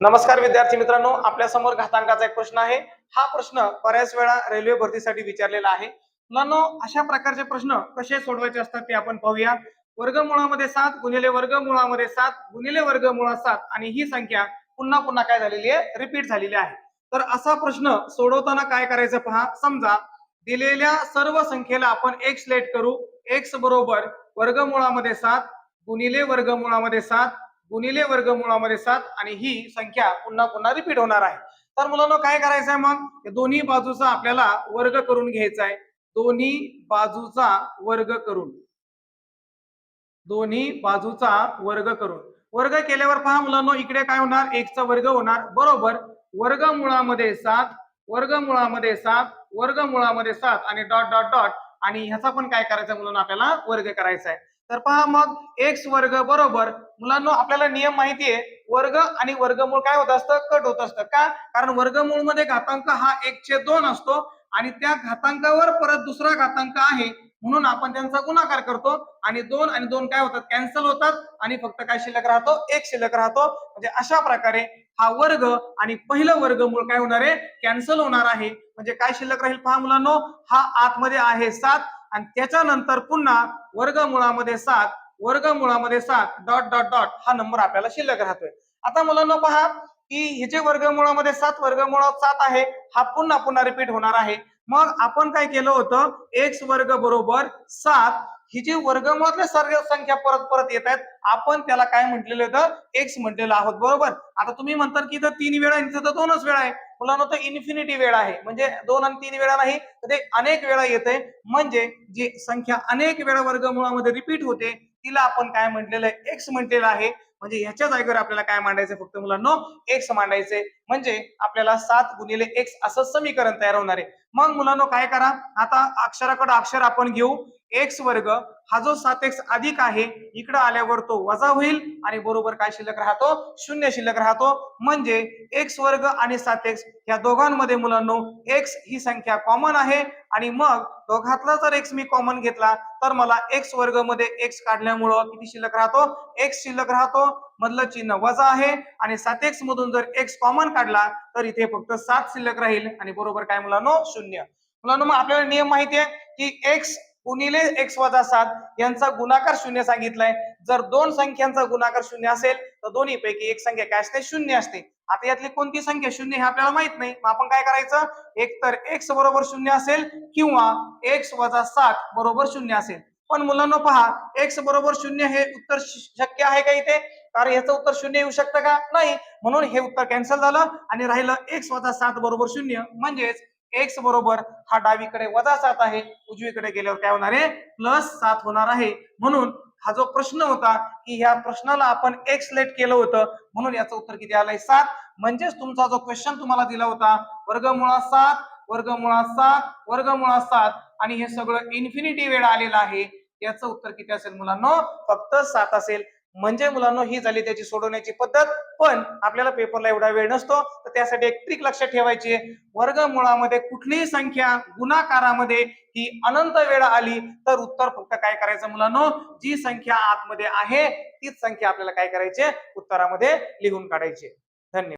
नमस्कार विद्यार्थी मित्रांनो आपल्यासमोर घातांकाचा एक प्रश्न आहे. हा प्रश्न बऱ्याच वेळा रेल्वे भरतीसाठी विचारलेला आहे. मुलांनो अशा प्रकारचे प्रश्न कसे सोडवायचे असतात ते आपण पाहूया. वर्गमुळामध्ये सात गुणिले वर्गमुळामध्ये सात गुणिले वर्गमुळात सात आणि ही संख्या पुन्हा पुन्हा काय झालेली आहे? रिपीट झालेली आहे. तर असा प्रश्न सोडवताना काय करायचं पहा? समजा दिलेल्या सर्व संख्येला आपण एक्स लेट करू. एक्स बरोबर वर्गमुळामध्ये सात गुणिले वर्गमुळामध्ये सात गुणिले वर्गमुळामध्ये सात आणि ही संख्या पुन्हा पुन्हा रिपीट होणार आहे. तर मुलांना काय करायचं आहे मग दोन्ही बाजूचा आपल्याला वर्ग करून घ्यायचा आहे दोन्ही बाजूचा वर्ग करून. दोन्ही बाजूचा वर्ग करून. वर्ग केल्यावर पहा मुलांनो इकडे काय होणार? एकचा वर्ग होणार. बरोबर. वर्गमुळामध्ये सात वर्गमुळामध्ये सात वर्गमुळामध्ये सात आणि डॉट डॉट डॉट आणि ह्याचा पण काय करायचा मुलांना आपल्याला वर्ग करायचा आहे तर पहा मग एक्स वर्ग बरोबर मुलांना आपल्याला नियम माहिती आहे वर्ग आणि वर्गमूळ काय होत असतं? कट होत असतं. का? कारण वर्गमूळमध्ये घातांक हा एक एकशे दोन असतो आणि त्या घातांकावर परत दुसरा घातांक आहे म्हणून आपण त्यांचा गुणाकार करतो आणि दोन आणि दोन काय होतात? कॅन्सल होतात आणि फक्त काय शिल्लक राहतो? एक शिल्लक राहतो. म्हणजे अशा प्रकारे हा वर्ग आणि पहिलं वर्गमूळ काय होणार आहे? कॅन्सल होणार आहे. म्हणजे काय शिल्लक राहील पहा मुलांनो? हा आतमध्ये आहे सात. आणि त्याच्यानंतर पुन्हा वर्गमुळामध्ये सात वर्गमुळामध्ये सात डॉट डॉट डॉट हा नंबर आपल्याला शिल्लक राहतोय. आता मुलांना पहा की हे जे वर्गमुळामध्ये सात वर्गमुळात सात आहे हा पुन्हा पुन्हा रिपीट होणार आहे. मग आपण काय केलं होतं? एक्स वर्ग बरोबर सात ही जी वर्गमुळातल्या सर्व संख्या परत परत येत आहेत आपण त्याला काय म्हटलेलं होतं? एक्स म्हटलेलं आहोत बरोबर? आता तुम्ही म्हणतात की इथं तीन वेळा आहे तिथं दोनच वेळा आहे. मुलांना तर इन्फिनिटी वेळा आहे. म्हणजे दोन आणि तीन वेळा नाही तर ते अनेक वेळा येते म्हणजे जी संख्या अनेक वेळा वर्गमुळामध्ये रिपीट होते तिला आपण काय म्हटलेलं आहे? एक्स म्हटलेलं आहे. म्हणजे ह्याच्या जागेवर आपल्याला काय मांडायचं फक्त मुलांना? एक्स मांडायचे म्हणजे आपल्याला सात गुणिले एक्स असं समीकरण तयार होणार आहे. मग मुलांना काय करा? आता अक्षराकडे अक्षर आपण घेऊ. एक्स वर्ग हा जो सात एक्स अधिक आहे इकडे आल्यावर तो वजा होईल आणि बरोबर काय शिल्लक राहतो? शून्य शिल्लक राहतो. म्हणजे एक्स वर्ग आणि सात एक्स या दोघांमध्ये मुलांनो एक्स ही संख्या कॉमन आहे आणि मग दोघातला जर एक्स मी कॉमन घेतला तर मला एक्स वर्गमध्ये एक्स काढल्यामुळं किती शिल्लक राहतो? एक्स शिल्लक राहतो. मधलं चिन्ह वजा आहे आणि सात एक्स मधून जर एक्स कॉमन काढला तर इथे फक्त सात शिल्लक राहील आणि बरोबर काय मुलांनो? शून्य. मुलांनो मग आपल्याला नियम माहिती आहे की एक्स गुणिले एक्स वजा सात यांचा गुणाकार शून्य सांगितलाय. जर दोन संख्यांचा गुणाकार शून्य असेल तर दोन्ही पैकी एक संख्या काय असते? शून्य असते. आता यातली कोणती संख्या शून्य हे आपल्याला माहीत नाही. मग आपण काय करायचं? एक तर एक्स बरोबर शून्य असेल किंवा एक्स वजा सात बरोबर शून्य असेल. पण मुलांना पहा एक्स बरोबर शून्य हे उत्तर शक्य आहे का इथे? कारण याचं उत्तर शून्य येऊ शकतं का? नाही. म्हणून हे उत्तर कॅन्सल झालं आणि राहिलं एक्स वजा सात बरोबर शून्य. म्हणजेच एक्स बरोबर हा डावीकडे वजा सात आहे. उजवीकडे गेल्यावर काय होणार आहे? प्लस सात होणार आहे. म्हणून हा जो प्रश्न होता की ह्या प्रश्नाला आपण एक्स लेट केलं होतं म्हणून याचं उत्तर किती आलंय? सात. म्हणजेच तुमचा जो क्वेश्चन तुम्हाला दिला होता वर्गमुळात सात वर्गमुळात सात वर्गमुळात सात आणि हे सगळं इन्फिनिटी वेळ आलेलं आहे याचं उत्तर किती असेल मुलांना? फक्त सात असेल. म्हणजे मुलांना ही झाली त्याची सोडवण्याची पद्धत. पण आपल्याला पेपरला एवढा वेळ नसतो. तर त्यासाठी एक ट्रिक लक्षात ठेवायची आहे. वर्गमुळामध्ये कुठलीही संख्या गुणाकारामध्ये ही अनंत वेळा आली तर उत्तर फक्त काय करायचं मुलांनो? जी संख्या आतमध्ये आहे तीच संख्या आपल्याला काय करायची उत्तरामध्ये लिहून काढायची धन्यवाद.